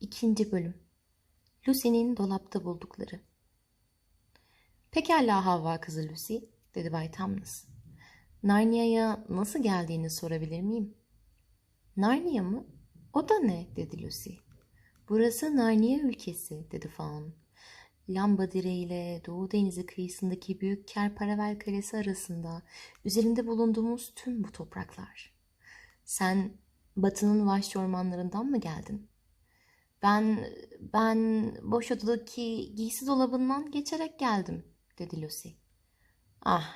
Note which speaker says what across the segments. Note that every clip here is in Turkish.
Speaker 1: İkinci bölüm. Lucy'nin dolapta buldukları. Pekala Havva kızı Lucy, dedi Bay Tamnes. Narnia'ya nasıl geldiğini sorabilir miyim? Narnia mı? O da ne? dedi Lucy. Burası Narnia ülkesi, dedi Fawn. Lamba direğiyle Doğu Denizi kıyısındaki büyük Kerparavel Kalesi arasında üzerinde bulunduğumuz tüm bu topraklar. Sen Batı'nın vahşi ormanlarından mı geldin? Ben, ben boş odadaki giysi dolabından geçerek geldim, dedi Lucy. Ah,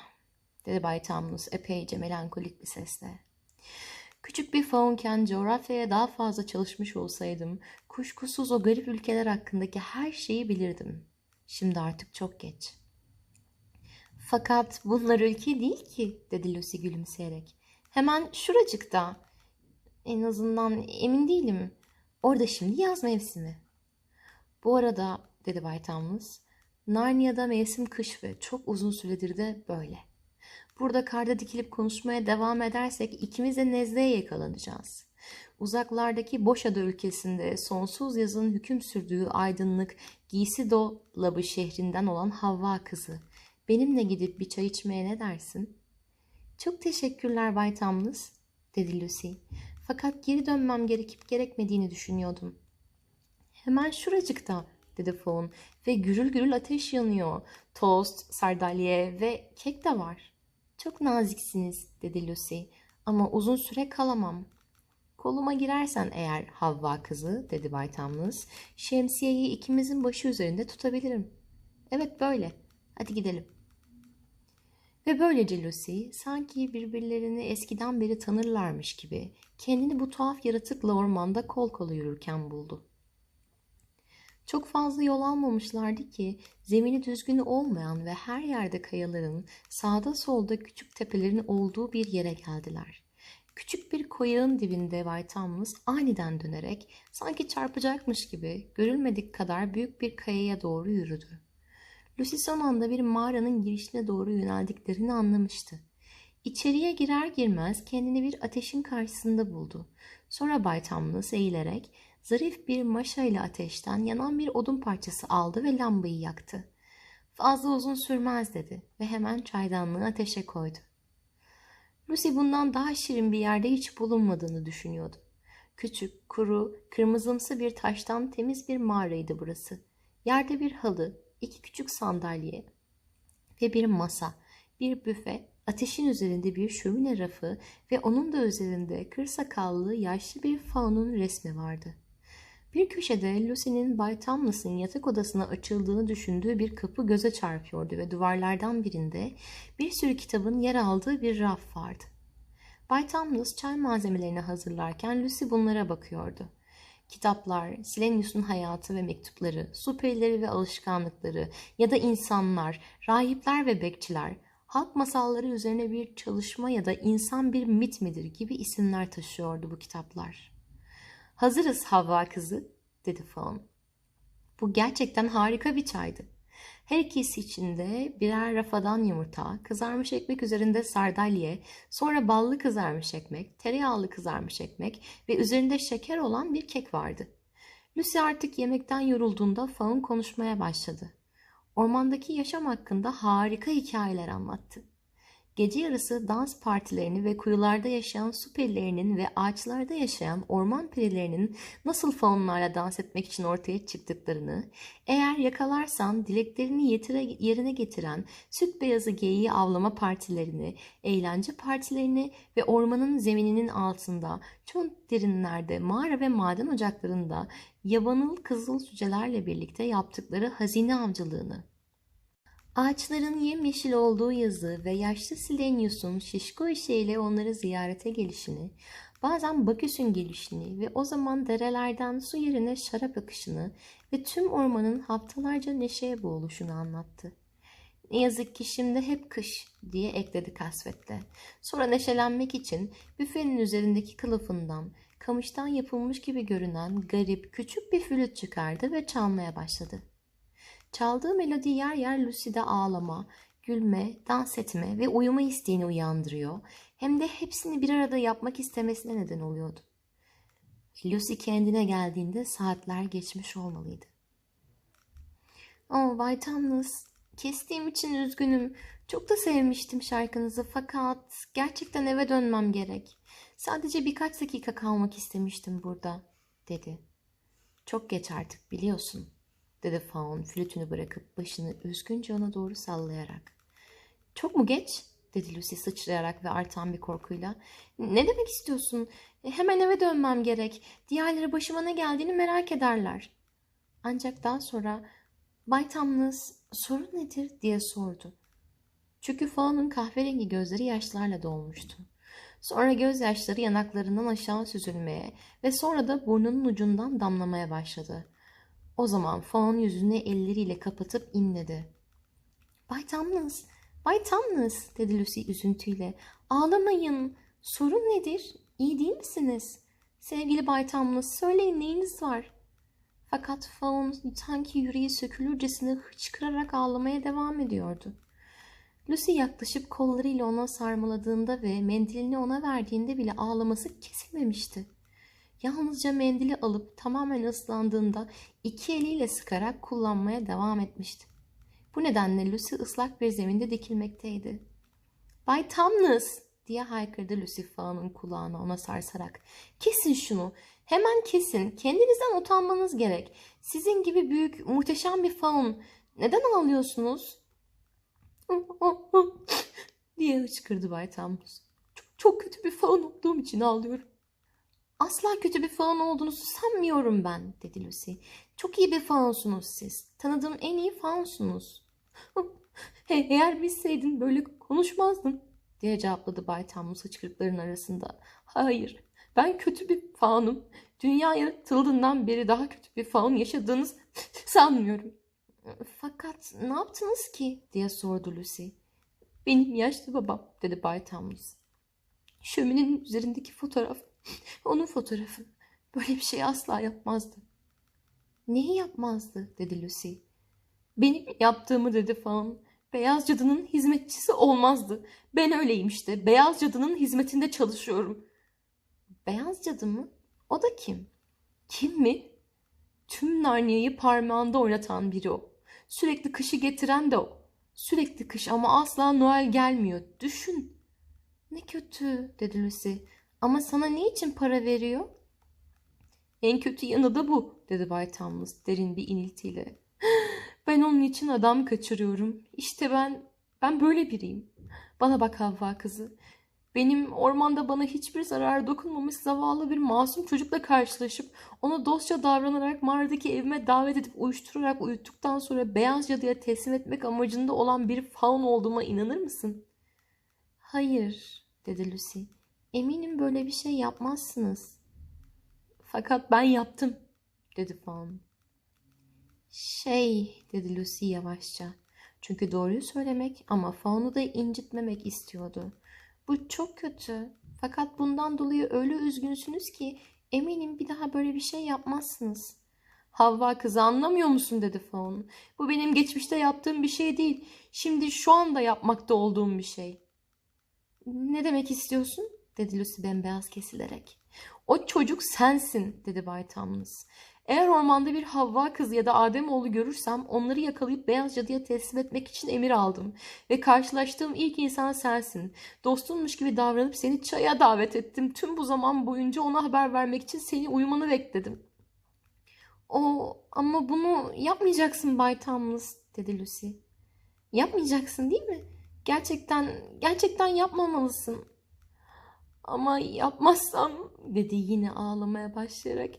Speaker 1: dedi Bay Tamnus epeyce melankolik bir sesle. Küçük bir faunken coğrafyaya daha fazla çalışmış olsaydım, kuşkusuz o garip ülkeler hakkındaki her şeyi bilirdim. Şimdi artık çok geç. Fakat bunlar ülke değil ki, dedi Lucy gülümseyerek. Hemen şuracıkta. En azından emin değilim. Orada şimdi yaz mevsimi. Bu arada, dedi Bay Tamlins, Narnia'da mevsim kış ve çok uzun süredir de böyle. Burada karda dikilip konuşmaya devam edersek ikimiz de nezleye yakalanacağız. Uzaklardaki Boşada ülkesinde sonsuz yazın hüküm sürdüğü aydınlık giysi dolabı şehrinden olan Havva kızı. Benimle gidip bir çay içmeye ne dersin? Çok teşekkürler Bay Tamlins, dedi Lucy. Fakat geri dönmem gerekip gerekmediğini düşünüyordum. Hemen şuracıkta, dedi Fawn ve gürül gürül ateş yanıyor. Tost, sardalye ve kek de var. Çok naziksiniz, dedi Lucy. Ama uzun süre kalamam. Koluma girersen eğer Havva kızı, dedi Bay Tamlins, şemsiyeyi ikimizin başı üzerinde tutabilirim. Evet böyle. Hadi gidelim. Ve böylece Lucy sanki birbirlerini eskiden beri tanırlarmış gibi kendini bu tuhaf yaratıkla ormanda kol kola yürürken buldu. Çok fazla yol almamışlardı ki zemini düzgün olmayan ve her yerde kayaların sağda solda küçük tepelerin olduğu bir yere geldiler. Küçük bir koyağın dibinde Tamlins aniden dönerek sanki çarpacakmış gibi görülmedik kadar büyük bir kayaya doğru yürüdü. Lucy son anda bir mağaranın girişine doğru yöneldiklerini anlamıştı. İçeriye girer girmez kendini bir ateşin karşısında buldu. Sonra Bay Tamlins eğilerek zarif bir maşayla ateşten yanan bir odun parçası aldı ve lambayı yaktı. Fazla uzun sürmez dedi ve hemen çaydanlığı ateşe koydu. Lucy bundan daha şirin bir yerde hiç bulunmadığını düşünüyordu. Küçük, kuru, kırmızımsı bir taştan temiz bir mağaraydı burası. Yerde bir halı, iki küçük sandalye ve bir masa, bir büfe, ateşin üzerinde bir şömine rafı ve onun da üzerinde kır sakallı yaşlı bir faunun resmi vardı. Bir köşede Lucy'nin Bay Tamlins'in yatak odasına açıldığını düşündüğü bir kapı göze çarpıyordu ve duvarlardan birinde bir sürü kitabın yer aldığı bir raf vardı. Bay Tamlins çay malzemelerini hazırlarken Lucy bunlara bakıyordu. Kitaplar, Silenius'un hayatı ve mektupları, su perileri ve alışkanlıkları ya da insanlar, rahipler ve bekçiler, halk masalları üzerine bir çalışma ya da insan bir mit midir gibi isimler taşıyordu bu kitaplar. Hazırız Havva kızı, dedi Fawn. Bu gerçekten harika bir çaydı. Her ikisi içinde birer rafadan yumurta, kızarmış ekmek üzerinde sardalye, sonra ballı kızarmış ekmek, tereyağlı kızarmış ekmek ve üzerinde şeker olan bir kek vardı. Lucy artık yemekten yorulduğunda Fawn konuşmaya başladı. Ormandaki yaşam hakkında harika hikayeler anlattı. Gece yarısı dans partilerini ve kuyularda yaşayan su perilerinin ve ağaçlarda yaşayan orman perilerinin nasıl faunlarla dans etmek için ortaya çıktıklarını, eğer yakalarsan dileklerini yetire, yerine getiren süt beyazı geyiği avlama partilerini, eğlence partilerini ve ormanın zemininin altında çok derinlerde mağara ve maden ocaklarında yabanıl kızıl cücelerle birlikte yaptıkları hazine avcılığını, Ağaçların yemyeşil olduğu yazı ve yaşlı Silenius'un şişko işeyle onları ziyarete gelişini, bazen Baküs'ün gelişini ve o zaman derelerden su yerine şarap akışını ve tüm ormanın haftalarca neşeye boğuluşunu anlattı. Ne yazık ki şimdi hep kış diye ekledi kasvetle. Sonra neşelenmek için büfenin üzerindeki kılıfından, kamıştan yapılmış gibi görünen garip küçük bir flüt çıkardı ve çalmaya başladı. Çaldığı melodi yer yer Lucy'de ağlama, gülme, dans etme ve uyuma isteğini uyandırıyor. Hem de hepsini bir arada yapmak istemesine neden oluyordu. Lucy kendine geldiğinde saatler geçmiş olmalıydı. Oh Bay Thomas, kestiğim için üzgünüm. Çok da sevmiştim şarkınızı fakat gerçekten eve dönmem gerek. Sadece birkaç dakika kalmak istemiştim burada, dedi. Çok geç artık biliyorsun, dedi Fawn flütünü bırakıp başını üzgünce ona doğru sallayarak. Çok mu geç? dedi Lucy sıçrayarak ve artan bir korkuyla. Ne demek istiyorsun? E, Hemen eve dönmem gerek. Diğerleri başıma ne geldiğini merak ederler. Ancak daha sonra Bay Tamlız sorun nedir diye sordu. Çünkü Fawn'un kahverengi gözleri yaşlarla dolmuştu. Sonra gözyaşları yanaklarından aşağı süzülmeye ve sonra da burnunun ucundan damlamaya başladı. O zaman Fawn yüzünü elleriyle kapatıp inledi. Bay Tamlız, Bay Tamlız dedi Lucy üzüntüyle. Ağlamayın. Sorun nedir? İyi değil misiniz? Sevgili Bay Tamlız söyleyin neyiniz var? Fakat Fawn sanki yüreği sökülürcesine hıçkırarak ağlamaya devam ediyordu. Lucy yaklaşıp kollarıyla ona sarmaladığında ve mendilini ona verdiğinde bile ağlaması kesilmemişti. Yalnızca mendili alıp tamamen ıslandığında iki eliyle sıkarak kullanmaya devam etmişti. Bu nedenle Lucy ıslak bir zeminde dikilmekteydi. Bay Tamnus diye haykırdı Lucy Fawn'un kulağına ona sarsarak. Kesin şunu. Hemen kesin. Kendinizden utanmanız gerek. Sizin gibi büyük, muhteşem bir Fawn. Neden ağlıyorsunuz? diye hıçkırdı Bay Tamnus. Çok, çok kötü bir Fawn olduğum için ağlıyorum. Asla kötü bir Fawn olduğunuzu sanmıyorum ben, dedi Lucy. Çok iyi bir Fawn'sunuz siz. Tanıdığım en iyi Fawn'sunuz. He, eğer bilseydin böyle konuşmazdın, diye cevapladı Bay Tammus hıçkırıkların arasında. Hayır, ben kötü bir Fawn'um. Dünya yaratıldığından beri daha kötü bir Fawn yaşadığınız sanmıyorum. Fakat ne yaptınız ki, diye sordu Lucy. Benim yaşlı babam, dedi Bay Tammus. Şöminenin üzerindeki fotoğraf onun fotoğrafı. Böyle bir şey asla yapmazdı. Neyi yapmazdı dedi Lucy. Benim yaptığımı dedi falan. Beyaz cadının hizmetçisi olmazdı. Ben öyleyim işte. Beyaz cadının hizmetinde çalışıyorum. Beyaz cadı mı? O da kim? Kim mi? Tüm Narnia'yı parmağında oynatan biri o. Sürekli kışı getiren de o. Sürekli kış ama asla Noel gelmiyor. Düşün. Ne kötü dedi Lucy. Ama sana ne için para veriyor? En kötü yanı da bu, dedi Bay Thomas derin bir iniltiyle. Ben onun için adam kaçırıyorum. İşte ben, ben böyle biriyim. Bana bak Havva kızı. Benim ormanda bana hiçbir zarar dokunmamış zavallı bir masum çocukla karşılaşıp ona dostça davranarak mağaradaki evime davet edip uyuşturarak uyuttuktan sonra beyaz cadıya teslim etmek amacında olan bir faun olduğuma inanır mısın? Hayır, dedi Lucy. Eminim böyle bir şey yapmazsınız. Fakat ben yaptım, dedi Fawn. Şey, dedi Lucy yavaşça. Çünkü doğruyu söylemek ama Fawn'u da incitmemek istiyordu. Bu çok kötü. Fakat bundan dolayı öyle üzgünsünüz ki eminim bir daha böyle bir şey yapmazsınız. Havva kızı anlamıyor musun dedi Fawn. Bu benim geçmişte yaptığım bir şey değil. Şimdi şu anda yapmakta olduğum bir şey. Ne demek istiyorsun? Dedi Lucy bembeyaz kesilerek. O çocuk sensin dedi Bay Tamlins. Eğer ormanda bir Havva kızı ya da Ademoğlu görürsem onları yakalayıp beyaz cadıya teslim etmek için emir aldım. Ve karşılaştığım ilk insan sensin. Dostummuş gibi davranıp seni çaya davet ettim. Tüm bu zaman boyunca ona haber vermek için seni uyumanı bekledim. O ama bunu yapmayacaksın Bay Tamlins dedi Lucy. Yapmayacaksın değil mi? Gerçekten gerçekten yapmamalısın. Ama yapmazsam dedi yine ağlamaya başlayarak.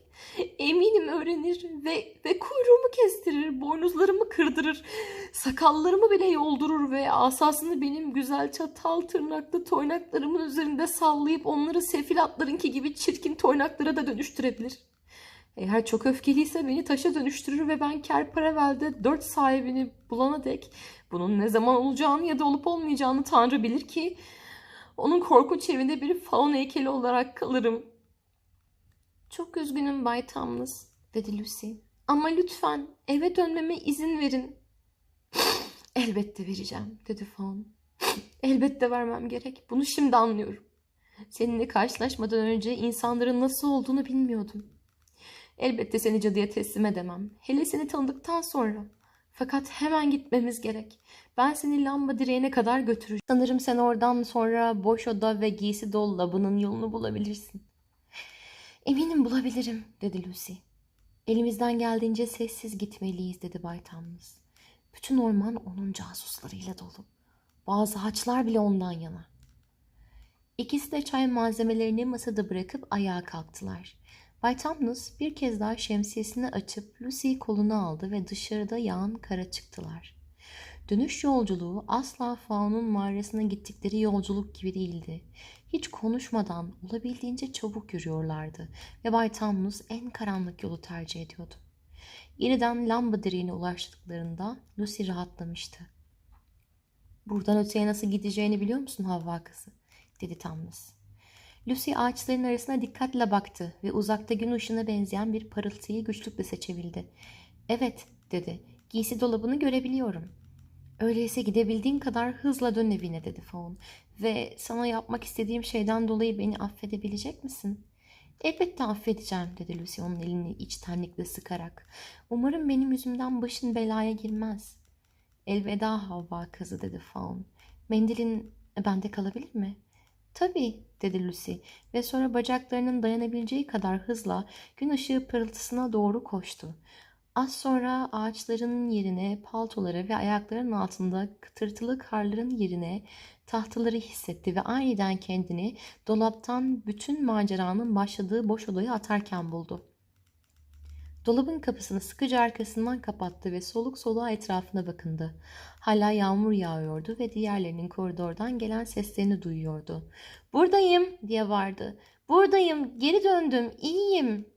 Speaker 1: Eminim öğrenir ve, ve kuyruğumu kestirir, boynuzlarımı kırdırır, sakallarımı bile yoldurur ve asasını benim güzel çatal tırnaklı toynaklarımın üzerinde sallayıp onları sefil atlarınki gibi çirkin toynaklara da dönüştürebilir. Eğer çok öfkeliyse beni taşa dönüştürür ve ben Kerparavel'de dört sahibini bulana dek bunun ne zaman olacağını ya da olup olmayacağını Tanrı bilir ki onun korkunç evinde bir faun heykeli olarak kalırım. Çok üzgünüm Bay Tamless, dedi Lucy. Ama lütfen eve dönmeme izin verin. Elbette vereceğim, dedi Faun. Elbette vermem gerek. Bunu şimdi anlıyorum. Seninle karşılaşmadan önce insanların nasıl olduğunu bilmiyordum. Elbette seni cadıya teslim edemem. Hele seni tanıdıktan sonra. Fakat hemen gitmemiz gerek. Ben seni lamba direğine kadar götürürüm. Sanırım sen oradan sonra boş oda ve giysi dolu lavının yolunu bulabilirsin. Eminim bulabilirim, dedi Lucy. Elimizden geldiğince sessiz gitmeliyiz, dedi Bay Tamlins. Bütün orman onun casuslarıyla dolu. Bazı ağaçlar bile ondan yana. İkisi de çay malzemelerini masada bırakıp ayağa kalktılar. Bay Tamlins bir kez daha şemsiyesini açıp Lucy'yi koluna aldı ve dışarıda yağan kara çıktılar. Dönüş yolculuğu asla Faun'un mağarasına gittikleri yolculuk gibi değildi. Hiç konuşmadan olabildiğince çabuk yürüyorlardı ve Bay Tamlins en karanlık yolu tercih ediyordu. Yeniden lamba direğine ulaştıklarında Lucy rahatlamıştı. Buradan öteye nasıl gideceğini biliyor musun Havva kızı? dedi Tamlins. Lucy ağaçların arasına dikkatle baktı ve uzakta gün ışığına benzeyen bir parıltıyı güçlükle seçebildi. Evet, dedi. Giysi dolabını görebiliyorum. Öyleyse gidebildiğin kadar hızla dön evine, dedi Fawn. Ve sana yapmak istediğim şeyden dolayı beni affedebilecek misin? Elbette affedeceğim, dedi Lucy onun elini içtenlikle sıkarak. Umarım benim yüzümden başın belaya girmez. Elveda Havva kızı, dedi Fawn. Mendilin bende kalabilir mi? Tabii, dedi Lucy ve sonra bacaklarının dayanabileceği kadar hızla gün ışığı pırıltısına doğru koştu. Az sonra ağaçların yerine paltoları ve ayaklarının altında kıtırtılı karların yerine tahtaları hissetti ve aniden kendini dolaptan bütün maceranın başladığı boş odaya atarken buldu. Dolabın kapısını sıkıca arkasından kapattı ve soluk soluğa etrafına bakındı. Hala yağmur yağıyordu ve diğerlerinin koridordan gelen seslerini duyuyordu. Buradayım diye vardı. Buradayım, geri döndüm, iyiyim.